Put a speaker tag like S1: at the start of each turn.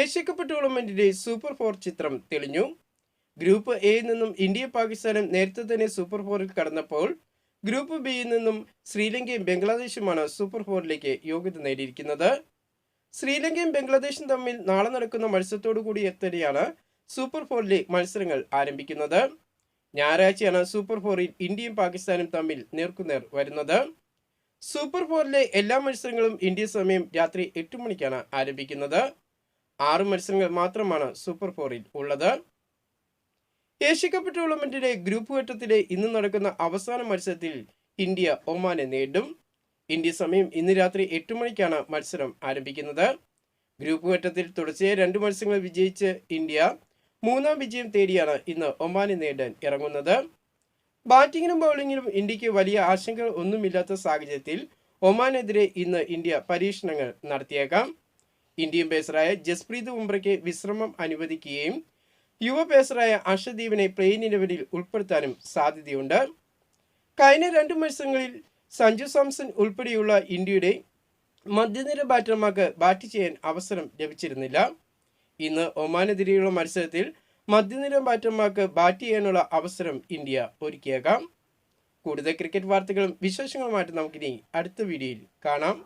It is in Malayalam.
S1: ഏഷ്യക്കപ്പ് ടൂർണമെന്റിന്റെ സൂപ്പർ ഫോർ ചിത്രം തെളിഞ്ഞു. ഗ്രൂപ്പ് എയിൽ നിന്നും ഇന്ത്യ പാകിസ്ഥാനും നേരത്തെ തന്നെ സൂപ്പർ ഫോറിൽ കടന്നപ്പോൾ ഗ്രൂപ്പ് ബിയിൽ നിന്നും ശ്രീലങ്കയും ബംഗ്ലാദേശുമാണ് സൂപ്പർ ഫോറിലേക്ക് യോഗ്യത നേടിയിരിക്കുന്നത്. ശ്രീലങ്കയും ബംഗ്ലാദേശും തമ്മിൽ നാളെ നടക്കുന്ന മത്സരത്തോടു കൂടി എത്തനെയാണ് സൂപ്പർ ഫോറിലെ മത്സരങ്ങൾ ആരംഭിക്കുന്നത്. ഞായറാഴ്ചയാണ് സൂപ്പർ ഫോറിൽ ഇന്ത്യയും പാകിസ്ഥാനും തമ്മിൽ നേർക്കുനേർ വരുന്നത്. സൂപ്പർ ഫോറിലെ എല്ലാ മത്സരങ്ങളും ഇന്ത്യ സമയം രാത്രി എട്ട് മണിക്കാണ് ആരംഭിക്കുന്നത്. ആറ് മത്സരങ്ങൾ മാത്രമാണ് സൂപ്പർ ഫോറിൽ ഉള്ളത്. കപ്പ് ടൂർണമെന്റിലെ ഗ്രൂപ്പ് ഘട്ടത്തിലെ ഇന്ന് നടക്കുന്ന അവസാന മത്സരത്തിൽ ഇന്ത്യ ഒമാനെ നേരിടും. ഇന്ത്യ സമയം ഇന്ന് രാത്രി എട്ട് മണിക്കാണ് മത്സരം ആരംഭിക്കുന്നത്. ഗ്രൂപ്പ് ഘട്ടത്തിൽ തുടർച്ചയായ രണ്ട് മത്സരങ്ങൾ വിജയിച്ച് ഇന്ത്യ മൂന്നാം വിജയം തേടിയാണ് ഇന്ന് ഒമാനെ നേടാൻ ഇറങ്ങുന്നത്. ബാറ്റിങ്ങിനും ബൗളിങ്ങിലും ഇന്ത്യയ്ക്ക് വലിയ ആശങ്കകൾ ഒന്നുമില്ലാത്ത സാഹചര്യത്തിൽ ഒമാനെതിരെ ഇന്ന് ഇന്ത്യ പരീക്ഷണങ്ങൾ നടത്തിയേക്കാം. ഇന്ത്യൻ പേസറായ ജസ്പ്രീത് ബുംറയ്ക്ക് വിശ്രമം അനുവദിക്കുകയും യുവ പേസറായ അർഷദീപിനെ പ്ലെയിൻ ഇലവനിൽ ഉൾപ്പെടുത്താനും സാധ്യതയുണ്ട്. കഴിഞ്ഞ രണ്ട് മത്സരങ്ങളിൽ സഞ്ജു സാംസൺ ഉൾപ്പെടെയുള്ള ഇന്ത്യയുടെ മധ്യനിര ബാറ്റർമാർക്ക് ബാറ്റ് ചെയ്യാൻ അവസരം ലഭിച്ചിരുന്നില്ല. ഇന്ന് ഒമാനെതിരെയുള്ള മത്സരത്തിൽ മധ്യനിര ബാറ്റർമാർക്ക് ബാറ്റ് ചെയ്യാനുള്ള അവസരം ഇന്ത്യ ഒരുക്കിയേക്കാം. കൂടുതൽ ക്രിക്കറ്റ് വാർത്തകളും വിശേഷങ്ങളുമായിട്ട് നമുക്കിനി അടുത്ത വീഡിയോയിൽ കാണാം.